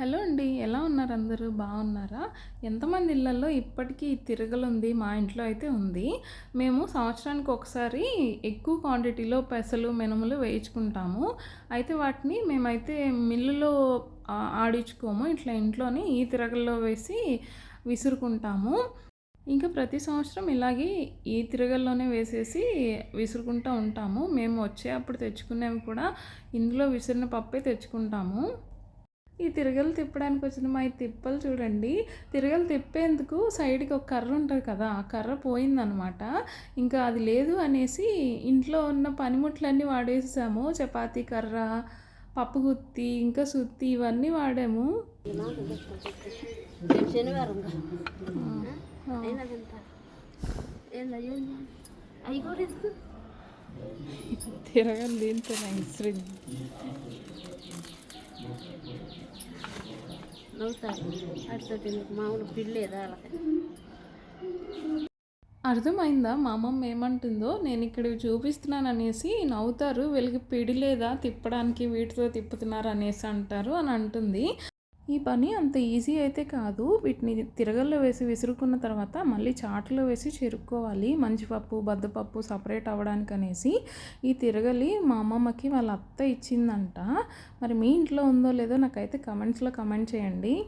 Hello అండి ఎలా ఉన్నారు అందరూ? బాగున్నారా? ఎంతమంది ఇళ్ళలో ఇప్పటికీ తిరగలుంది మా ఇంట్లో అయితే ఉంది. మేము సంవత్సరానికి ఒకసారి ఎక్కువ క్వాంటిటీలో పెసలు మినుములు వేయించుకుంటాము. అయితే వాటిని మేమైతే మిల్లులో ఆడించుకోము. ఇట్లా ఇంట్లోనే ఈ తిరగల్లో వేసి విసురుకుంటాము. ఇంకా ప్రతి సంవత్సరం ఇలాగే ఈ తిరగల్లోనే వేసేసి విసురుకుంటూ ఉంటాము. మేము వచ్చే అప్పుడు తెచ్చుకునేవి కూడా ఇందులో విసిరిన పప్పే తెచ్చుకుంటాము. ఈ తిరగలు తిప్పడానికి వచ్చిన మా ఈ తిప్పలు చూడండి. తిరగలు తిప్పేందుకు సైడ్కి ఒక కర్ర ఉంటుంది కదా ఆ కర్ర పోయిందనమాట. ఇంకా అది లేదు అనేసి ఇంట్లో ఉన్న పనిముట్లన్నీ వాడేసాము చపాతీ కర్ర పప్పు గుత్తి ఇంకా సుత్తి ఇవన్నీ వాడాము. శనివారం తిరగలు దీంతో నవ్వుతారు అడితోటి మామూలు పిల్లేదా వాళ్ళకి అర్థమైందా? మా అమ్మమ్మ ఏమంటుందో? నేను ఇక్కడ చూపిస్తున్నాను అనేసి నవ్వుతారు. వీళ్ళకి పిడి లేదా తిప్పడానికి వీటితో తిప్పుతున్నారు అనేసి అంటారు అని అంటుంది. ఈ పని అంత ఈజీ అయితే కాదు. వీటిని తిరగల్లో వేసి విసురుకున్న తర్వాత మళ్ళీ చాట్లో వేసి చెరుక్కోవాలి. మంచిపప్పు బద్దపప్పు సపరేట్ అవ్వడానికి అనేసి ఈ తిరగలి మా అమ్మమ్మకి వాళ్ళ అత్త ఇచ్చిందంట. మరి మీ ఇంట్లో ఉందో లేదో నాకైతే కమెంట్స్లో కమెంట్ చేయండి.